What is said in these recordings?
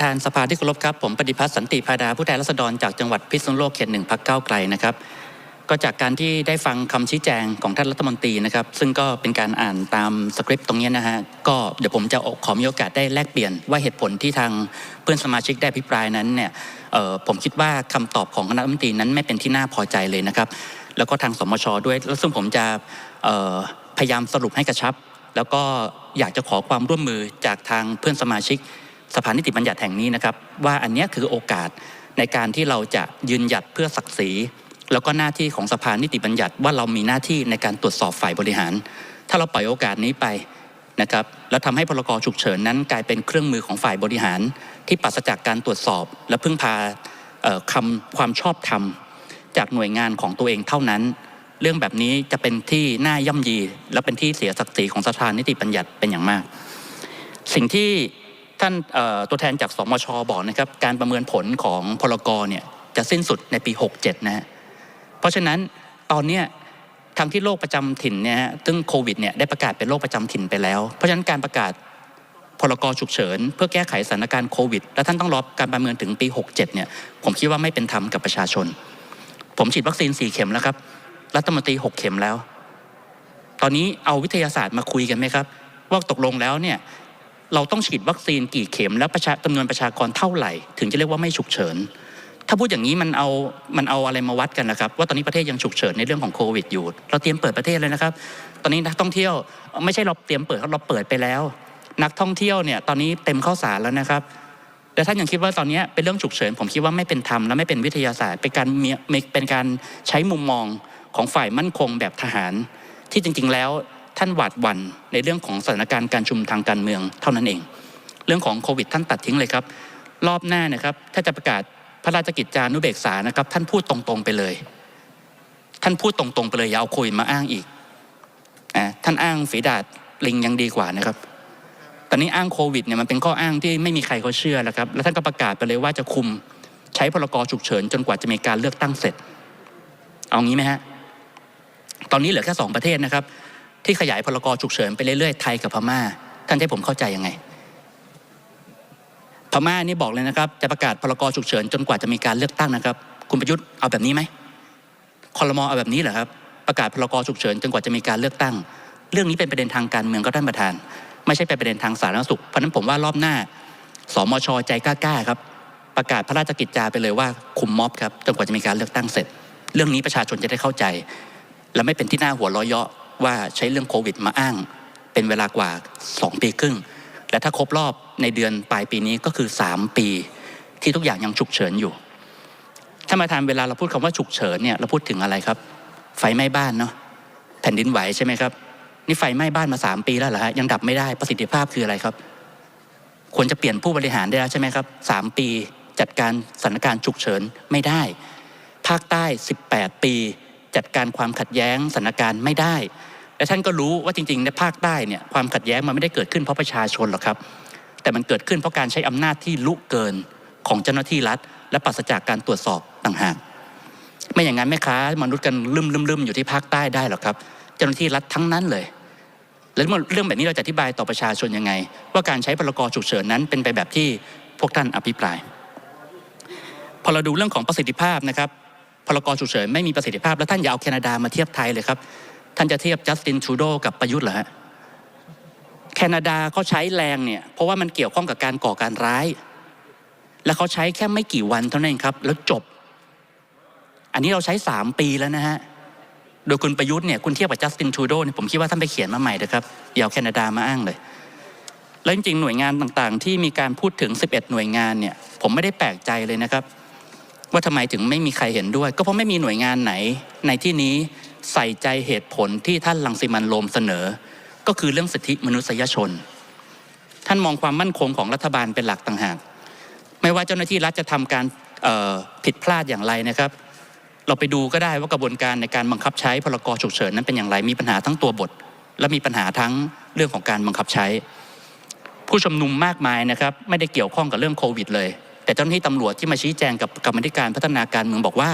ทานสภาที่เคารพครับ ผมปฏิพัฒน์สันติพาดาผู้แทนราษฎรจากจังหวัดพิษณุโลกเขตหนึ่งพักเก้าไกลนะครับ ก็จากการที่ได้ฟังคำชี้แจงของท่านรัฐมนตรีนะครับ ซึ่งก็เป็นการอ่านตามสคริปต์ตรงนี้นะฮะก็เดี๋ยวผมจะขอมีโอกาสได้แลกเปลี่ยนว่าเหตุผลที่ทางเพื่อนสมาชิกได้อภิปรายนั้นเนี่ยผมคิดว่าคำตอบของคณะรัฐมนตรีนั้นไม่เป็นที่น่าพอใจเลยนะครับ แล้วก็ทางสมชด้วยแล้วซึ่งผมจะพยายามสรุปให้กระชับ แล้วก็อยากจะขอความร่วมมือจากทางเพื่อนสมาชิก สภานิติบัญญัติแห่งนี้นะครับ ว่าอันนี้คือโอกาสในการที่เราจะยืนหยัดเพื่อศักดิ์ศรีแล้วก็หน้าที่ของสภานิติบัญญัติว่าเรามีหน้าที่ในการตรวจสอบฝ่ายบริหาร ถ้าเราปล่อยโอกาสนี้ไปนะครับแล้วทำให้พรกฉุกเฉินนั้นกลายเป็นเครื่องมือของฝ่ายบริหาร ที่ปราศจากการตรวจสอบ และพึ่งพาคำความชอบธรรม จากหน่วยงานของตัวเองเท่านั้น เรื่องแบบนี้จะเป็นที่น่าย่ำยี และเป็นที่เสียศักดิ์ศรีของสภานิติบัญญัติเป็นอย่างมาก สิ่งที่ ท่านตัวแทนจากสมชบอกนะครับการประเมินผลของพลกรเนี่ยจะสิ้นสุดในปี 67 นะฮะเพราะฉะนั้นตอนเนี้ยทางที่โรคประจำถิ่นเนี่ยซึ่งโควิดเนี่ยได้ประกาศเป็นโรคประจำถิ่นไปแล้ว เพราะฉะนั้นการประกาศพลกรฉุกเฉิน เพื่อแก้ไขสถานการณ์โควิด และท่านต้องรอการประเมินถึงปี 67 เนี่ยผมคิดว่าไม่เป็นธรรมกับประชาชน ผมฉีดวัคซีน 4 เข็มแล้วครับรัฐมนตรี 6 เข็มแล้ว ตอนนี้เอาวิทยาศาสตร์มาคุยกันไหมครับ ว่าตกลงแล้วเนี่ย เราต้องฉีดวัคซีนกี่เข็มแล้วประชาจำนวนประชากรเท่าไหร่ ถึงจะเรียกว่าไม่ฉุกเฉิน ถ้าพูดอย่างนี้มันเอามันเอาอะไรมาวัดกันนะครับ ว่าตอนนี้ประเทศยังฉุกเฉินในเรื่องของโควิดอยู่ เราเตรียมเปิดประเทศเลยนะครับ ตอนนี้นักท่องเที่ยวไม่ใช่เราเตรียมเปิดเราเปิดไปแล้ว นักท่องเที่ยวเนี่ยตอนนี้เต็มข้าวสารแล้วนะครับแต่ท่านยังคิดว่าตอนนี้เป็นเรื่องฉุกเฉินผมคิดว่าไม่เป็นธรรมและไม่เป็นวิทยาศาสตร์ เป็นการเป็นการใช้มุมมองของฝ่ายมั่นคงแบบทหาร ที่จริง ๆ แล้ว ท่านหวาดหวั่นในเรื่องของสถานการณ์การชุมทางการเมืองเท่านั้นเอง เรื่องของโควิด ท่านตัดทิ้งเลยครับ รอบหน้านะครับ ถ้าจะประกาศพระราชกิจจานุเบกษานะครับ ท่านพูดตรงๆไปเลย ท่านพูดตรงๆไปเลยอย่าเอาโควิดมาอ้างอีกท่านอ้างฝีดาดลิงยังดีกว่านะครับ ตอนนี้อ้างโควิดเนี่ยมันเป็นข้ออ้างที่ไม่มีใครเขาเชื่อแล้วครับ แล้วท่านก็ประกาศไปเลยว่าจะคุมใช้พรกฉุกเฉินจนกว่าจะมีการเลือกตั้งเสร็จ เอางี้ไหมฮะ ตอนนี้เหลือแค่สองประเทศนะครับ ที่ขยายพรกรฉุกเฉินไปเรื่อยๆไทยกับพม่า ท่านให้ผมเข้าใจยังไง พม่านี่บอกเลยนะครับ จะประกาศพรกรฉุกเฉินจนกว่าจะมีการเลือกตั้งนะครับ คุณประยุทธ์เอาแบบนี้ไหมคอรมอเอาแบบนี้เหรอครับ ประกาศพรกรฉุกเฉินจนกว่าจะมีการเลือกตั้ง เรื่องนี้เป็นประเด็นทางการเมืองก็ท่านประธาน ไม่ใช่เป็นประเด็นทางสาธารณสุขเพราะนั้นผมว่ารอบหน้าสมชใจกล้าๆครับ ประกาศพระราชกิจจาไปเลยว่าคุมม็อบครับจนกว่าจะมีการเลือกตั้งเสร็จ เรื่องนี้ประชาชนจะได้เข้าใจ และไม่เป็นที่หน่าหัวเราะเยาะ ว่าใช้เรื่องโควิดมาอ้าง เป็นเวลากว่า 2 ปีครึ่ง และถ้าครบรอบในเดือนปลายปีนี้ก็คือ 3 ปี ที่ทุกอย่างยังฉุกเฉินอยู่ถ้ามาทานเวลาเราพูดคำว่าฉุกเฉินเนี่ยเราพูดถึงอะไรครับ ไฟไหม้บ้านเนาะแผ่นดินไหวใช่ไหมครับนี่ไฟไหม้บ้านมา 3 ปีแล้วเหรอฮะยังดับไม่ได้ประสิทธิภาพคืออะไรครับ ควรจะเปลี่ยนผู้บริหารได้แล้วใช่ไหมครับ3ปีจัดการสถานการณ์ฉุกเฉินไม่ได้ ภาคใต้ 18 ปี จัดการความขัดแย้งสถานการณ์ไม่ได้ และท่านก็รู้ว่าจริงๆในภาคใต้เนี่ยความขัดแย้งมันไม่ได้เกิดขึ้นเพราะประชาชนหรอกครับ แต่มันเกิดขึ้นเพราะการใช้อำนาจที่ลุเกินของเจ้าหน้าที่รัฐ และปราศจากการตรวจสอบต่างหากไม่อย่างนั้นแม่ค้ามนุษย์กันลืมลืมลืมอยู่ที่ภาคใต้ได้หรอกครับ เจ้าหน้าที่รัฐทั้งนั้นเลย แล้วเรื่องแบบนี้เราจะอธิบายต่อประชาชนยังไง ว่าการใช้พรกฉุกเฉินนั้นเป็นไปแบบที่พวกท่านอภิปราย พอเราดูเรื่องของประสิทธิภาพนะครับพรกฉุกเฉินไม่มีประสิทธิภาพแล้วท่านอย่าเอาแคนาดามาเทียบไทยเลยครับ ท่านจะเทียบจัสตินทูโดกับประยุทธ์เหรอฮะแคนาดาเขาใช้แรงเนี่ย เพราะว่ามันเกี่ยวข้องกับการก่อการร้าย แล้วเขาใช้แค่ไม่กี่วันเท่านั้นครับ แล้วจบ อันนี้เราใช้สามปีแล้วนะฮะโดยคุณประยุทธ์เนี่ยคุณเทียบกับจัสตินทูโดเนี่ยผมคิดว่าท่านไปเขียนมาใหม่นะครับอย่าเอาแคนาดามาอ้างเลย แล้วจริงๆหน่วยงานต่างๆ ที่มีการพูดถึง 11 หน่วยงานเนี่ย ผมไม่ได้แปลกใจเลยนะครับ ว่าทำไมถึงไม่มีใครเห็นด้วย ก็เพราะไม่มีหน่วยงานไหนในที่นี้ ใส่ใจเหตุผลที่ท่านลังสิมันโรมเสนอ ก็คือเรื่องสิทธิมนุษยชน ท่านมองความมั่นคงของรัฐบาลเป็นหลักต่างหาก ไม่ว่าเจ้าหน้าที่รัฐจะทำการผิดพลาดอย่างไรนะครับ เราไปดูก็ได้ว่ากระบวนการในการบังคับใช้พรกฉุกเฉินนั้นเป็นอย่างไรมีปัญหาทั้งตัวบท และมีปัญหาทั้งเรื่องของการบังคับใช้ ผู้ชุมนุมมากมายนะครับไม่ได้เกี่ยวข้องกับเรื่องโควิด เลย แต่เจ้าหน้าที่ตำรวจที่มาชี้แจงกับกรรมธิการพัฒนาการเมืองบอกว่า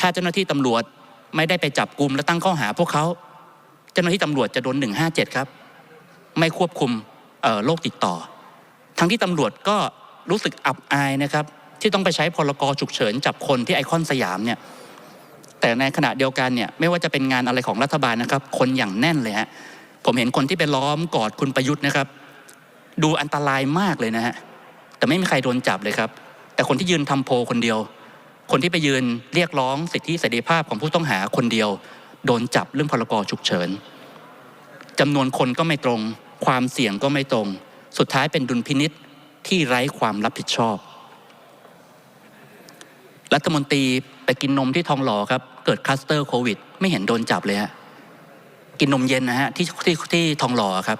ถ้าเจ้าหน้าที่ตำรวจ ไม่ได้ไปจับกลุ่มและตั้งข้อหาพวกเขา เจ้าหน้าที่ตำรวจจะโดน 157 ครับ ไม่ควบคุมโรคติดต่อ ทั้งที่ตำรวจก็รู้สึกอับอายนะครับ ที่ต้องไปใช้พลกรฉุกเฉินจับคนที่ไอคอนสยามเนี่ยแต่ในขณะเดียวกันเนี่ยไม่ว่าจะเป็นงานอะไรของรัฐบาลนะครับ คนอย่างแน่นเลยฮะผมเห็นคนที่ไปล้อมกอดคุณประยุทธ์นะครับ ดูอันตรายมากเลยนะฮะแต่ไม่มีใครโดนจับเลยครับ แต่คนที่ยืนทำโพลคนเดียว คนที่ไปยืนเรียกร้องสิทธิเสรีภาพของผู้ต้องหาคนเดียว โดนจับเรื่องพลกรฉุกเฉินจำนวนคนก็ไม่ตรง ความเสี่ยงก็ไม่ตรง สุดท้ายเป็นดุลพินิษที่ไร้ความรับผิดชอบ รัฐมนตรีไปกินนมที่ทองหล่อครับ เกิดคลัสเตอร์โควิด ไม่เห็นโดนจับเลยฮะกินนมเย็นนะฮะที่ที่ที่ทองหล่อครับ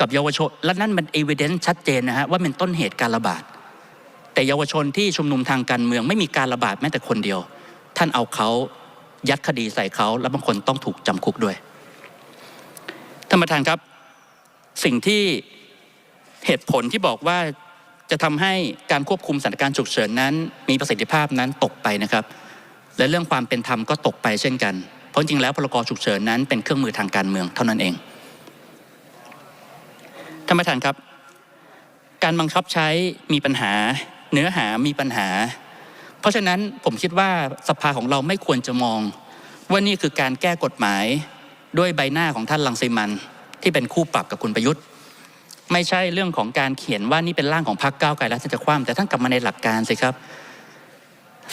กับเยาวชนและนั่นมันเอเวเดนซ์ชัดเจนนะฮะว่าเป็นต้นเหตุการระบาด แต่เยาวชนที่ชุมนุมทางการเมืองไม่มีการระบาดแม้แต่คนเดียว ท่านเอาเขายัดคดีใส่เขาแล้วบางคนต้องถูกจำคุกด้วยท่านประธานครับ สิ่งที่เหตุผลที่บอกว่าจะทำให้การควบคุมสถานการณ์ฉุกเฉินนั้น มีประสิทธิภาพนั้นตกไปนะครับ และเรื่องความเป็นธรรมก็ตกไปเช่นกัน เพราะจริงแล้วพรกฉุกเฉินนั้นเป็นเครื่องมือทางการเมืองเท่านั้นเองท่านประธานครับ การบังคับใช้มีปัญหา เนื้อหามีปัญหา เพราะฉะนั้นผมคิดว่าสภาของเราไม่ควรจะมอง ว่านี่คือการแก้กฎหมายด้วยใบหน้าของท่านลังสิมัน ที่เป็นคู่ปรับกับคุณประยุทธ์ ไม่ใช่เรื่องของการเขียนว่านี่เป็นร่างของพรรคก้าวไกลแล้วจะคว่ำแต่ท่านกลับมาในหลักการสิครับ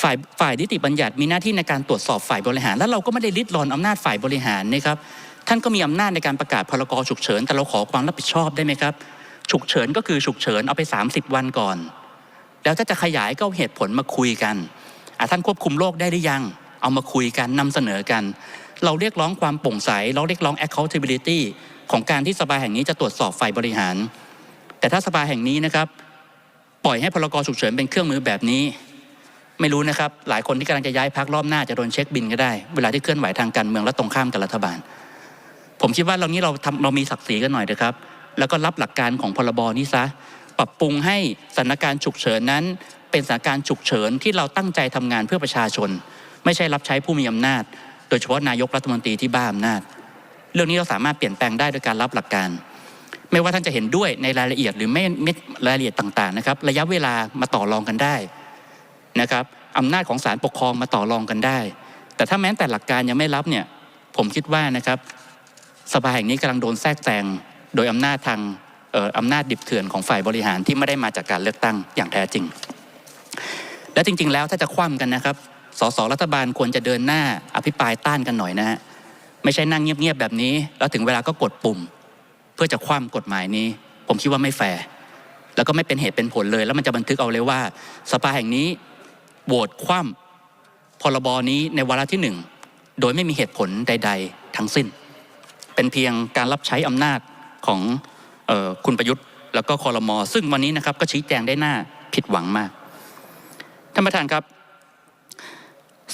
ฝ่ายฝ่ายนิติบัญญัติมีหน้าที่ในการตรวจสอบฝ่ายบริหาร แล้วเราก็ไม่ได้ริดรอนอำนาจฝ่ายบริหารนะครับ ท่านก็มีอำนาจในการประกาศพรกฉุกเฉิน แต่เราขอความรับผิดชอบได้ไหมครับ ฉุกเฉินก็คือฉุกเฉินเอาไป 30 วันก่อน แล้วถ้าจะขยายก็เอาเหตุผลมาคุยกันท่านควบคุมโรคได้หรือยัง เอามาคุยกันนำเสนอกัน เราเรียกร้องความโปร่งใส เราเรียกร้อง accountability ของการที่สภาแห่งนี้จะตรวจสอบฝ่ายบริหาร แต่ถ้าสภาแห่งนี้นะครับ ปล่อยให้พรกฉุกเฉินเป็นเครื่องมือแบบนี้ ไม่รู้นะครับ หลายคนที่กำลังจะย้ายพักรอบหน้าจะโดนเช็คบินก็ได้ เวลาที่เคลื่อนไหวทางการเมืองและตรงข้ามกับรัฐบาล ผมคิดว่าเรานี้เราทำเรามีศักดิ์ศรีกันหน่อยนะครับ แล้วก็รับหลักการของพรบนี้ซะ ปรับปรุงให้สถานการณ์ฉุกเฉินนั้นเป็นสถานการณ์ฉุกเฉินที่เราตั้งใจทำงานเพื่อประชาชน ไม่ใช่รับใช้ผู้มีอำนาจ โดยเฉพาะนายกรัฐมนตรีที่บ้าอำนาจ เรื่องนี้เราสามารถเปลี่ยนแปลงได้โดยการรับหลักการ ไม่ว่าท่านจะเห็นด้วยในรายละเอียดหรือไม่รายละเอียดต่างๆนะครับระยะเวลามาต่อรองกันได้นะครับอำนาจของศาลปกครองมาต่อรองกันได้ แต่ถ้าแม้แต่หลักการยังไม่รับเนี่ยผมคิดว่านะครับสภาแห่งนี้กำลังโดนแทรกแซงโดยอำนาจทาง อำนาจดิบเถื่อนของฝ่ายบริหารที่ไม่ได้มาจากการเลือกตั้งอย่างแท้จริง และจริง ๆ แล้วถ้าจะคว่ำกันนะครับสสรัฐบาลควรจะเดินหน้าอภิปรายต้านกันหน่อยนะฮะไม่ใช่นั่งเงียบๆแบบนี้ แล้วถึงเวลาก็กดปุ่ม เพื่อจะคว่ำกฎหมายนี้ ผมคิดว่าไม่แฟร์แล้วก็ไม่เป็นเหตุเป็นผลเลย แล้วมันจะบันทึกเอาเลยว่า สภาแห่งนี้โหวตคว่ำพรบนี้ในวาระที่หนึ่งโดยไม่มีเหตุผลใด ๆ ทั้งสิ้น เป็นเพียงการรับใช้อำนาจของ คุณประยุทธ์แล้วก็คอรมอซึ่งวันนี้นะครับก็ชี้แจงได้หน้าผิดหวังมากท่านประธานครับ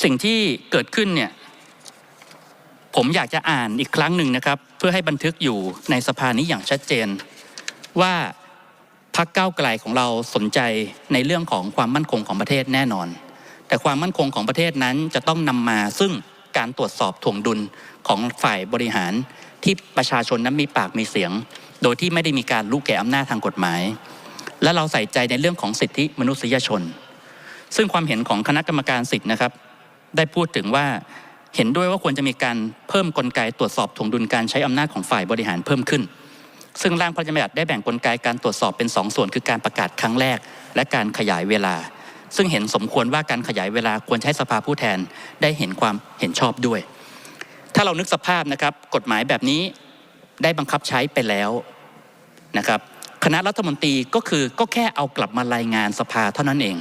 สิ่งที่เกิดขึ้นเนี่ยผมอยากจะอ่านอีกครั้งหนึ่งนะครับ เพื่อให้บันทึกอยู่ในสภานี้อย่างชัดเจน ว่าพักเก้าไกลของเราสนใจในเรื่องของความมั่นคงของประเทศแน่นอน แต่ความมั่นคงของประเทศนั้นจะต้องนำมาซึ่งการตรวจสอบถ่วงดุลของฝ่ายบริหารที่ประชาชนนั้นมีปากมีเสียง โดยที่ไม่ได้มีการรู้แก่อำนาจทางกฎหมาย และเราใส่ใจในเรื่องของสิทธิมนุษยชน ซึ่งความเห็นของคณะกรรมการสิทธินะครับ ได้พูดถึงว่าเห็นด้วยว่าควรจะมีการเพิ่มกลไกตรวจสอบถ่วงดุลการใช้อำนาจของฝ่ายบริหารเพิ่มขึ้น ซึ่งร่างพระราชบัญญัติได้แบ่งกลไกการตรวจสอบเป็น2ส่วนคือการประกาศครั้งแรก และการขยายเวลา ซึ่งเห็นสมควรว่าการขยายเวลาควรใช้สภาผู้แทนได้เห็นความเห็นชอบด้วย ถ้าเรานึกสภาพนะครับ กฎหมายแบบนี้ ได้บังคับใช้ไปแล้วนะครับคณะรัฐมนตรีก็คือก็แค่เอากลับมารายงานสภาเท่านั้นเอง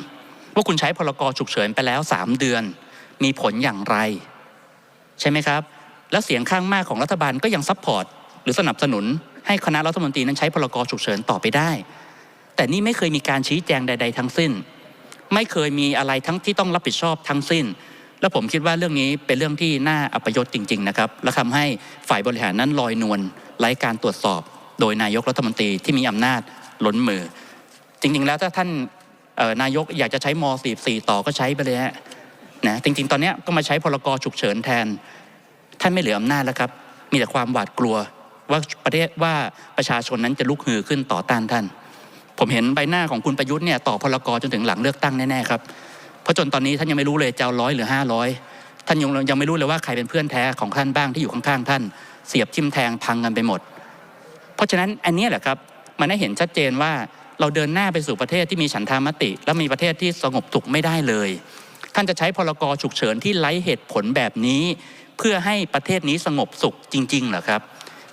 ว่าคุณใช้พรกรฉุกเฉินไปแล้ว 3 เดือน มีผลอย่างไร ใช่ไหมครับ แล้วเสียงข้างมากของรัฐบาลก็ยังซัพพอร์ตหรือสนับสนุน ให้คณะรัฐมนตรีนั้นใช้พรกรฉุกเฉินต่อไปได้ แต่นี่ไม่เคยมีการชี้แจงใด ๆ ทั้งสิ้น ไม่เคยมีอะไรทั้งที่ต้องรับผิดชอบทั้งสิ้น แล้วผมคิดว่าเรื่องนี้เป็นเรื่องที่น่าอัปยศจริง ๆ นะครับ และทำให้ฝ่ายบริหารนั้นลอยนวล ไร้การตรวจสอบ โดยนายกรัฐมนตรีที่มีอำนาจล้นมือ จริงๆแล้วถ้าท่านนายกอยากจะใช้ม .44 ต่อก็ใช้ไปเลยฮะนะจริง ๆ ตอนนี้ก็มาใช้พรกฉุกเฉินแทน ท่านไม่เหลืออำนาจแล้วครับ มีแต่ความหวาดกลัวว่าประเทศว่าประชาชนนั้นจะลุกฮือขึ้นต่อต้านท่าน ผมเห็นใบหน้าของคุณประยุทธ์เนี่ยต่อพลกรจนถึงหลังเลือกตั้งแน่ๆครับเพราะจนตอนนี้ท่านยังไม่รู้เลยจะร้อยหรือห้าร้อยท่านยังยังไม่รู้เลยว่าใครเป็นเพื่อนแท้ของท่านบ้างที่อยู่ข้างๆท่าน เสียบทิ่มแทงพังกันไปหมด เพราะฉะนั้นอันนี้แหละครับมันได้เห็นชัดเจนว่าเราเดินหน้าไปสู่ประเทศที่มีฉันทามติ และมีประเทศที่สงบสุขไม่ได้เลย ท่านจะใช้พลกรฉุกเฉินที่ไร้เหตุผลแบบนี้ เพื่อให้ประเทศนี้สงบสุขจริงๆเหรอครับ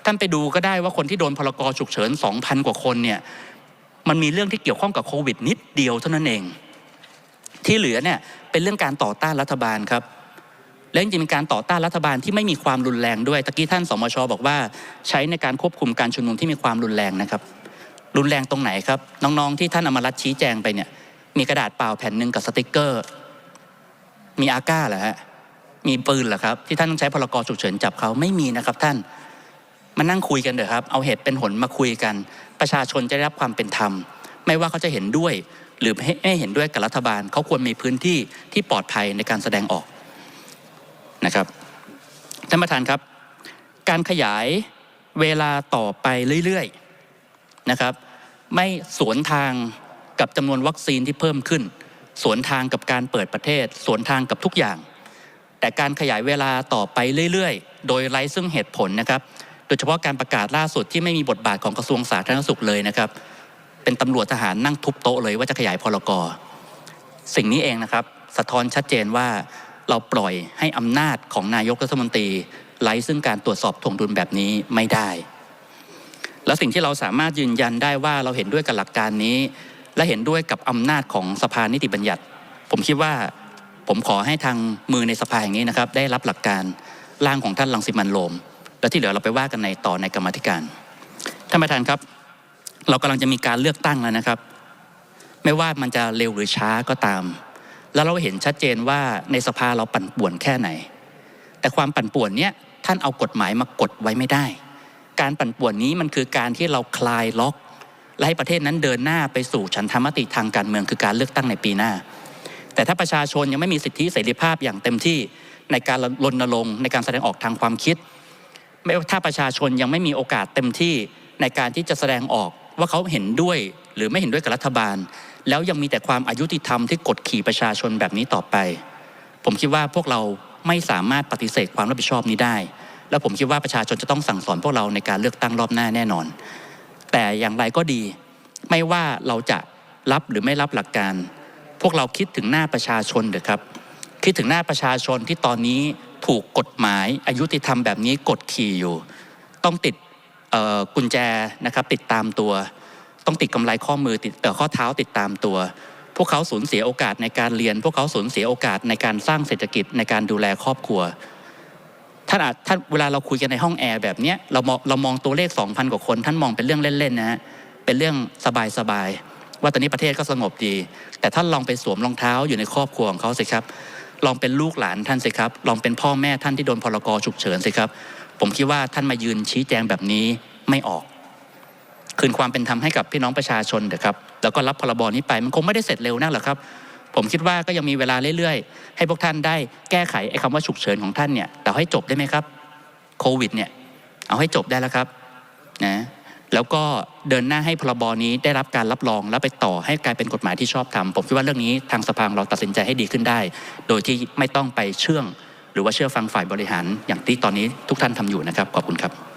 ท่านไปดูก็ได้ว่าคนที่โดนพลกรฉุกเฉิน 2,000 กว่าคนเนี่ยมันมีเรื่องที่เกี่ยวข้องกับโควิดนิดเดียวเท่านั้นเอง ที่เหลือเนี่ยเป็นเรื่องการต่อต้านรัฐบาลครับ และจริงๆเป็นการต่อต้านรัฐบาลที่ไม่มีความรุนแรงด้วยตะกี้ท่านสมชบอกว่า ใช้ในการควบคุมการชุมนุมที่มีความรุนแรงนะครับ รุนแรงตรงไหนครับ น้องๆที่ท่านอมรัตชี้แจงไปเนี่ย มีกระดาษเปล่าแผ่นหนึ่งกับสติกเกอร์ มีอาก้าเหรอฮะมีปืนเหรอครับ ที่ท่านต้องใช้พลกรฉุกเฉินจับเขาไม่มีนะครับท่านมานั่งคุยกันเถอะครับ เอาเหตุเป็นผลมาคุยกัน ประชาชนจะได้รับความเป็นธรรม ไม่ว่าเขาจะเห็นด้วย หรือไม่เห็นด้วยกับรัฐบาล เขาควรมีพื้นที่ที่ปลอดภัยในการแสดงออก นะครับท่านประธานครับ การขยายเวลาต่อไปเรื่อยๆนะครับ ไม่สวนทางกับจำนวนวัคซีนที่เพิ่มขึ้น สวนทางกับการเปิดประเทศ สวนทางกับทุกอย่าง แต่การขยายเวลาต่อไปเรื่อยๆ โดยไร้ซึ่งเหตุผลนะครับ โดยเฉพาะการประกาศล่าสุดที่ไม่มีบทบาทของกระทรวงสาธารณสุขเลยนะครับ เป็นตำรวจทหารนั่งทุบโต๊ะเลยว่าจะขยายพรกรสิ่งนี้เองนะครับ สะท้อนชัดเจนว่า เราปล่อยให้อำนาจของนายกรัฐมนตรีไร้ซึ่งการตรวจสอบถ่วงดุลแบบนี้ไม่ได้ และสิ่งที่เราสามารถยืนยันได้ว่าเราเห็นด้วยกับหลักการนี้ และเห็นด้วยกับอำนาจของสภานิติบัญญัติ ผมคิดว่าผมขอให้ทางมือในสภาแห่งนี้นะครับ ได้รับหลักการร่างของท่านลังสิมันโรมแล้วที่เหลือเราไปว่ากันในต่อในกรรมธิการท่านประธานครับ เรากำลังจะมีการเลือกตั้งแล้วนะครับ ไม่ว่ามันจะเร็วหรือช้าก็ตาม แล้วเราเห็นชัดเจนว่าในสภาเราปั่นป่วนแค่ไหน แต่ความปั่นป่วนเนี้ยท่านเอากฎหมายมากดไว้ไม่ได้ การปั่นป่วนนี้มันคือการที่เราคลายล็อกและให้ประเทศนั้นเดินหน้าไปสู่ฉันทามติทางการเมืองคือการเลือกตั้งในปีหน้า แต่ถ้าประชาชนยังไม่มีสิทธิเสรีภาพอย่างเต็มที่ในการรณรงค์ในการแสดงออกทางความคิดไม่ว่าถ้าประชาชนยังไม่มีโอกาสเต็มที่ในการที่จะแสดงออกว่าเขาเห็นด้วยหรือไม่เห็นด้วยกับรัฐบาล แล้วยังมีแต่ความอายุติธรรมที่กดขี่ประชาชนแบบนี้ต่อไป ผมคิดว่าพวกเราไม่สามารถปฏิเสธความรับผิดชอบนี้ได้ แล้วผมคิดว่าประชาชนจะต้องสั่งสอนพวกเราในการเลือกตั้งรอบหน้าแน่นอน แต่อย่างไรก็ดี ไม่ว่าเราจะรับหรือไม่รับหลักการ พวกเราคิดถึงหน้าประชาชนเถอะครับ คิดถึงหน้าประชาชนที่ตอนนี้ถูกกฎหมายอายุติธรรมแบบนี้กดขี่อยู่ ต้องติดกุญแจนะครับติดตามตัว ต้องติดกำไรข้อมือติดเออข้อเท้าติดตามตัว พวกเขาสูญเสียโอกาสในการเรียน พวกเขาสูญเสียโอกาสในการสร้างเศรษฐกิจในการดูแลครอบครัวท่านอาจท่านเวลาเราคุยกันในห้องแอร์แบบเนี้ยเรามองเรามองตัวเลข 2,000 กว่าคน ท่านมองเป็นเรื่องเล่นๆนะฮะเป็นเรื่องสบายๆว่าตอนนี้ประเทศก็สงบดี แต่ท่านลองไปสวมรองเท้าอยู่ในครอบครัวของเขาสิครับ ลองเป็นลูกหลานท่านสิครับ ลองเป็นพ่อแม่ท่านที่โดนพลกรฉุกเฉินสิครับ ผมคิดว่าท่านมายืนชี้แจงแบบนี้ไม่ออก คืนความเป็นธรรมให้กับพี่น้องประชาชนเถอะครับแล้วก็รับพรบนี้ไปมันคงไม่ได้เสร็จเร็วนักหรอกครับ ผมคิดว่าก็ยังมีเวลาเรื่อยๆ ให้พวกท่านได้แก้ไขไอ้คำว่าฉุกเฉินของท่านเนี่ยแต่ให้จบได้ไหมครับโควิดเนี่ยเอาให้จบได้แล้วครับนะแล้วก็เดินหน้าให้พรบนี้ได้รับการรับรองแล้วไปต่อให้กลายเป็นกฎหมายที่ชอบทำผมคิดว่าเรื่องนี้ทางสภาเราตัดสินใจให้ดีขึ้นได้ โดยที่ไม่ต้องไปเชื่อง หรือว่าเชื่อฟังฝ่ายบริหารอย่างที่ตอนนี้ทุกท่านทำอยู่นะครับขอบคุณครับ